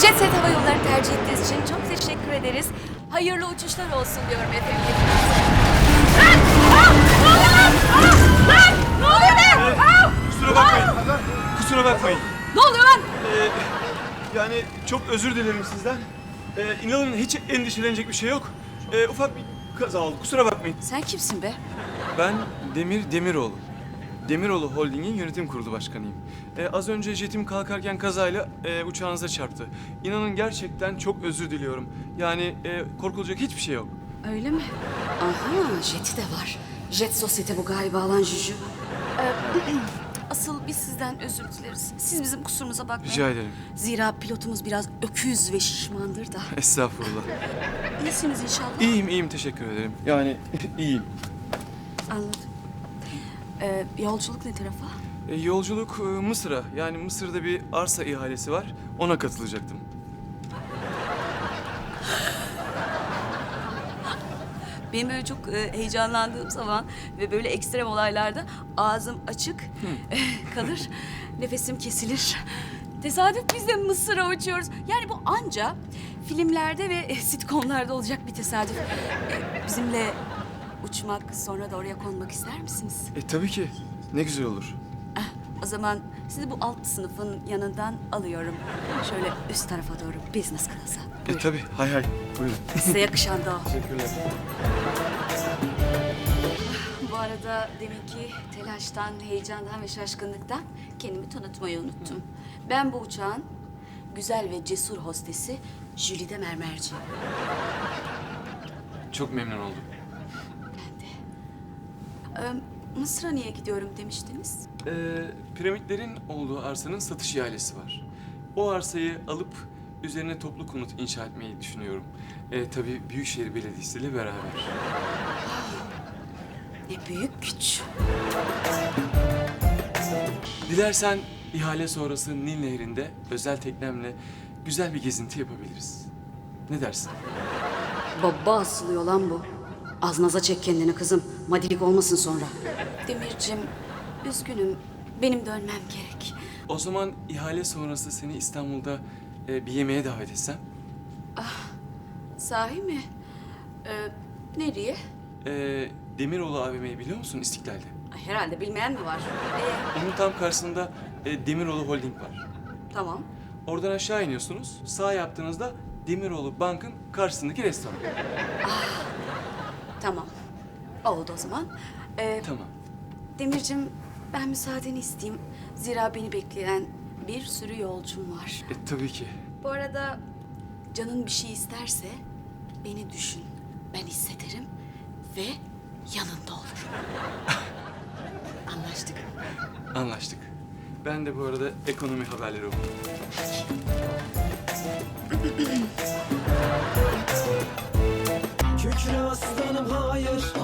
Jet Set Hava Yolları tercih ettiğiniz için çok teşekkür ederiz. Hayırlı uçuşlar olsun diyorum efendim. Ne oluyor be? Kusura bakmayın. Kusura bakmayın. Ne oluyor lan? Ee, yani çok özür dilerim sizden. Ee, inanın hiç endişelenecek bir şey yok. Ee, ufak bir kaza oldu. Kusura bakmayın. Sen kimsin be? Ben Demir Demiroğlu. Demiroğlu Holding'in yönetim kurulu başkanıyım. Ee, az önce jetim kalkarken kazayla e, uçağınıza çarptı. İnanın gerçekten çok özür diliyorum. Yani e, korkulacak hiçbir şey yok. Öyle mi? Aha, jeti de var. Jet sosyete bu galiba lan Juju. Ee, asıl biz sizden özür dileriz. Siz bizim kusurumuza bakmayın. Rica ederim. Zira pilotumuz biraz öküz ve şişmandır da. Estağfurullah. İyisiniz inşallah. İyiyim, iyiyim. Teşekkür ederim. Yani iyiyim. Anladım. Ee, yolculuk ne tarafa? E, yolculuk e, Mısır'a. Yani Mısır'da bir arsa ihalesi var. Ona katılacaktım. Benim böyle çok e, heyecanlandığım zaman ve böyle ekstrem olaylarda ağzım açık kalır, nefesim kesilir. Tesadüf biz de Mısır'a uçuyoruz. Yani bu anca filmlerde ve e, sitcomlarda olacak bir tesadüf. E, bizimle uçmak, sonra da oraya konmak ister misiniz? E tabii ki. Ne güzel olur. Ah, o zaman sizi bu alt sınıfın yanından alıyorum. Şöyle üst tarafa doğru, business class'a. E tabii. Hay hay. Buyurun. Size yakışan da o. Teşekkürler. Bu arada deminki telaştan, heyecandan ve şaşkınlıktan kendimi tanıtmayı unuttum. Ben bu uçağın güzel ve cesur hostesi Jülide Mermerci. Çok memnun oldum. Ee, Mısır'a niye gidiyorum demiştiniz? Ee, piramitlerin olduğu arsanın satış ihalesi var. O arsayı alıp üzerine toplu konut inşa etmeyi düşünüyorum. Ee, tabii Büyükşehir Belediyesi ile beraber. Ne büyük güç. Dilersen ihale sonrası Nil Nehri'nde özel teknemle güzel bir gezinti yapabiliriz. Ne dersin? Baba asılıyor lan bu. Az naza çek kendini kızım. Madilik olmasın sonra. Demircim, üzgünüm. Benim dönmem gerek. O zaman ihale sonrası seni İstanbul'da e, bir yemeğe davet etsem. Sahi mi? Ee, nereye? Ee, Demiroğlu AVM'yi biliyor musun İstiklal'de? Ay, herhalde bilmeyen mi var? Ee, Onun tam karşısında e, Demiroğlu Holding var. tamam. Oradan aşağı iniyorsunuz. Sağ yaptığınızda Demiroğlu Bank'ın karşısındaki restoran. Tamam. Oldu o zaman. Ee, Tamam. Demircim ben müsaadeni isteyeyim. Zira beni bekleyen bir sürü yolcum var. E, tabii ki. Bu arada canın bir şey isterse beni düşün. Ben hissederim ve yanında olurum. Anlaştık. Anlaştık. Ben de bu arada ekonomi haberleri okudum. Deus